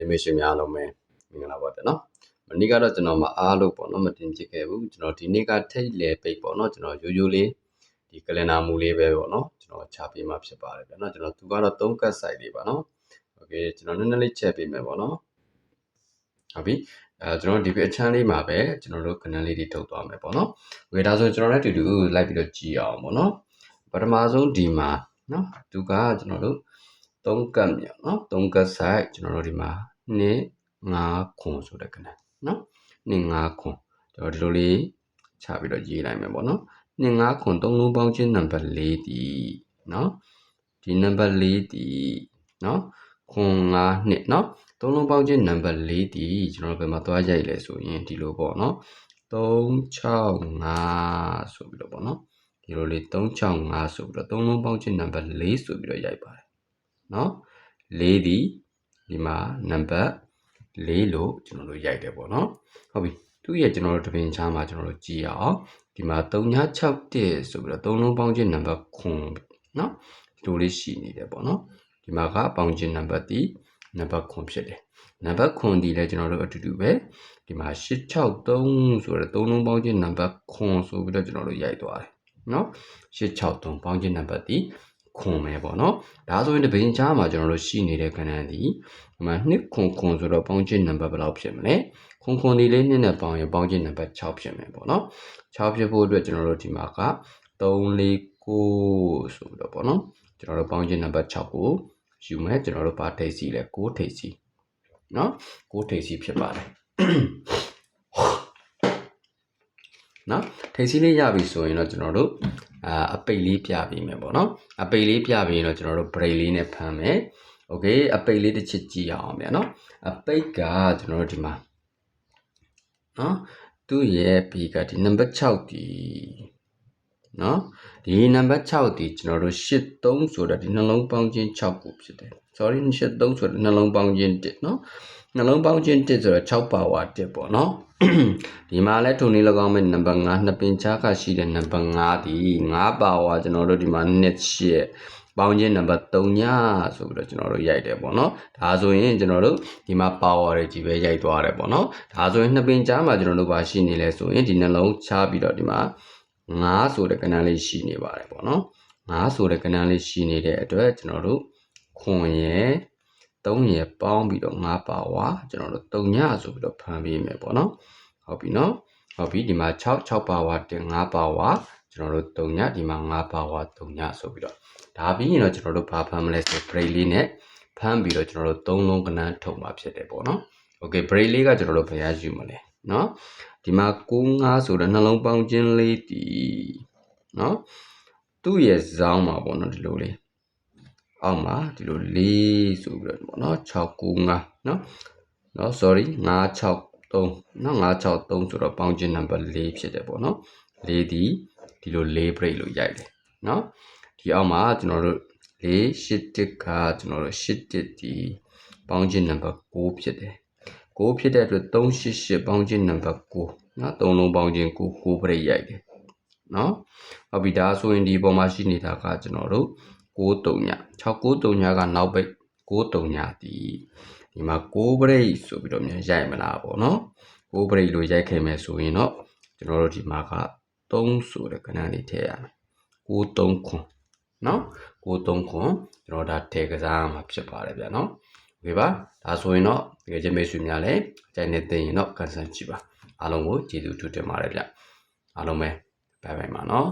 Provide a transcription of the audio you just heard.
animation များလုံးပဲမင်္ဂလာပါဗျာနော်မနေ့ကတော့ကျွန်တော်မအားလို့ပေါ့နော်မတင်ဖြစ်ခဲ့ဘူးကျွန်တော်ဒီနေ့ကထိတ်လေပိတ်ပေါ့နော်ကျွန်တော်ရိုးရိုးလေးဒီ calendar မူလေးပဲပေါ့နော်ကျွန်တော်ချပေးမှဖြစ်ပါတယ်ဗျာနော်ကျွန်တော်သူကတော့3ကတ် site လေးပါနော် okay ကျွန်တော်နည်းနည်းလေးချက်ပေးမယ်ပေါ့နော်ဟုတ်ပြီအဲကျွန်တော်ဒီပြအချမ်းလေးမှာပဲကျွန်တော်တို့ကဏ္ဍလေးတွေထုတ်သွားမယ်ပေါ့နော်။ Okay ဒါဆိုကျွန်တော်လည်းတူတူလိုက်ပြီးတော့ကြည့်အောင်ပေါ့နော်။ပထမဆုံးဒီမှာနော်သူကကျွန်တော်တို့ 3ကတ်မြောက်နော်3ကတ် site ကျွန်တော်တို့ဒီမှာ2 5ခွန်ဆိုတဲ့ကဏ္ဍနော်2 5ခွန်ကျွန်တော်ဒီလိုလေးချပြီးတော့ရေးလိုက်မယ်ပေါ့နော်2 5ခွန်3လုံးပေါင်းချင်းနံပါတ်4ဒီနော်ဒီနံပါတ်4ဒီနော်ခွန်5နှစ်နော်သုံးလုံးပေါင်းချင်းနံပါတ်4ဒီကျွန်တော်တို့ဘယ်မှာသွားရိုက်လဲဆိုရင်ဒီလိုပေါ့နော်365ဆိုပြီးတော့ပေါ့နော်ဒီလိုလေး365ဆိုပြီးတော့သုံးလုံးပေါင်းချင်းနံပါတ်4ဆိုပြီးတော့ရိုက်ပါတယ် နော်4ဒီဒီမှာနံပါတ်4လို့ကျွန်တော်တို့ရိုက်တယ်ပေါ့နော်ဟုတ်ပြီသူ့ရဲ့ကျွန်တော်တို့တပင်ချားမှာကျွန်တော်တို့ကြည့်ရအောင်ဒီမှာ3961ဆိုပြီးတော့သုံးလုံးပေါင်းချင်းနံပါတ်9နော်ဒီလိုလေးရှိနေတယ်ပေါ့နော်ဒီမှာကပေါင်းချင်းနံပါတ်ဒီနံပါတ်9ဖြစ်တယ်နံပါတ်9ဒီလည်းကျွန်တော်တို့အတူတူပဲဒီမှာ863ဆိုတော့သုံးလုံးပေါင်းချင်းနံပါတ်9ဆိုပြီးတော့ကျွန်တော်တို့ရိုက်သွားတယ်နော်863ပေါင်းချင်းနံပါတ်ဒီ ခွန်ပဲပေါ့နော်ဒါဆိုရင်တပင်ချားမှာကျွန်တော်တို့ရှိနေတဲ့ခဏန်းဒီဒီမှာ2ခွန်ခွန်ဆိုတော့ပေါင်းချင်းနံပါတ်ဘယ်လောက်ဖြစ်မလဲခွန်ခွန်ဒီလေးနှစ်နဲ့ပေါင်းရင်ပေါင်းချင်းနံပါတ်6ဖြစ်မယ်ပေါ့နော်6ဖြစ်ဖို့အတွက်ကျွန်တော်တို့ဒီမှာက3 4 9ဆိုပြီးတော့ပေါ့နော်ကျွန်တော်တို့ပေါင်းချင်းနံပါတ်6ကိုယူမယ်ကျွန်တော်တို့ပါထိပ်စီလဲ6ထိပ်စီနော်6ထိပ်စီဖြစ်ပါတယ်နော်ထိပ်စီလေးရပြီဆိုရင်တော့ကျွန်တော်တို့ အာအပိတ်လေးပြပေးမယ်ပေါ့နော်အပိတ်လေးပြပေးရင်တော့ကျွန်တော်တို့ break လေးနဲ့ဖမ်းမယ် okay အပိတ်လေးတစ်ချက်ကြည့်အောင်ဗျာနော်အပိတ်ကကျွန်တော်တို့ဒီမှာနော်သူ့ရဲ့ B ကဒီ number 6ဒီ နော်ဒီနံပါတ်6ဒီကျွန်တော်တို့83ဆိုတော့ဒီနှလုံးပေါင်းခြင်း6ခုဖြစ်တယ် sorry 83ဆိုတော့နှလုံးပေါင်းခြင်း1နော်နှလုံးပေါင်းခြင်း1ဆိုတော့6ပါဝါ1ပေါ့နော်ဒီမှာလဲထုံနေ၎င်းမဲ့နံပါတ်5နှစ်ပင်ချားကရှိတဲ့နံပါတ်5ဒီ5ပါဝါကျွန်တော်တို့ဒီမှာ2ရှစ်ပေါင်းခြင်းနံပါတ်3ညဆိုပြီးတော့ကျွန်တော်တို့ရိုက်တယ်ပေါ့နော်ဒါဆိုရင်ကျွန်တော်တို့ဒီမှာ power တွေကြီးပဲရိုက်သွားတယ်ပေါ့နော်ဒါဆိုရင်နှစ်ပင်ကြားမှာကျွန်တော်တို့ပါရှိနေလဲဆိုရင်ဒီနှလုံးချပြီးတော့ဒီမှာ 9ဆိုတဲ့ကဏ္ဍလေးရှိနေပါတယ်ပေါ့နော်9ဆိုတဲ့ကဏ္ဍလေးရှိနေတဲ့အတွက်ကျွန်တော်တို့ခွန်ရယ်3ရယ်ပေါင်းပြီးတော့9ပါဝါကျွန်တော်တို့3ညဆိုပြီးတော့ဖန်ပေးမယ်ပေါ့နော်ဟုတ်ပြီနော်ဟုတ်ပြီဒီမှာ6 6ပါဝါတင်9ပါဝါကျွန်တော်တို့3ညဒီမှာ9ပါဝါ3ညဆိုပြီးတော့ဒါပြီးရင်တော့ကျွန်တော်တို့ဘာဖမ်းမလဲဆို break လေးနဲ့ဖမ်းပြီးတော့ကျွန်တော်တို့3လုံးကဏ္ဍထုတ်မှာဖြစ်တယ်ပေါ့နော် okay break လေးကကျွန်တော်တို့ဘယ်ရယူမလဲနော် ဒီမှာ95ဆိုတော့နှလုံးပေါင်းခြင်းလေးဒီနော်သူ့ရဲ့ဇောင်းမှာပေါ့နော်ဒီလိုလေးအောက်မှာဒီလိုလေးဆိုပြီးတော့ပေါ့နော်695နော်နော် sorry 963နော်963ဆိုတော့ပေါင်းခြင်းနံပါတ်4ဖြစ်တယ်ပေါ့နော်4ဒီဒီလို4 break လို့ရိုက်တယ်နော်ဒီအောက်မှာကျွန်တော်တို့4 8တစ်ကကျွန်တော်တို့8တစ်ဒီပေါင်းခြင်းနံပါတ်6ဖြစ်တယ် 6ဖြစ်တဲ့အတွက်388ပေါင်းခြင်းနံပါတ်6နော်3လုံးပေါင်းခြင်း9 9 break ရိုက်တယ်နော်ဟုတ်ပြီဒါဆိုရင်ဒီပုံမှာရှိနေတာကကျွန်တော်တို့6 3ည6 9 3ညကနောက်ပိတ်6 3ညဒီဒီမှာ6 break ဆိုပြီးတော့မြန်ရိုက်မလားပေါ့နော်6 break လို့ရိုက်ခဲ့မယ်ဆိုရင်တော့ကျွန်တော်တို့ဒီမှာက3ဆိုတဲ့ကဏ္ဍလေးထည့်ရမယ်6 3ခွန်နော်6 3ခွန်ကျွန်တော်ဒါထည့်ကစားမှာဖြစ်ပါတယ်ဗျာနော်โอเคပါဒါဆိုရင်တော့ တကယ်ချင်းမိတ်ဆွေများလည်းကြိုက်နေသိရင်တော့ကန်ဆယ်ကြည့်ပါအားလုံးကိုကျေးဇူးထူးတင်ပါတယ်ဗျအားလုံးပဲဘိုင်ဘိုင်ပါနော်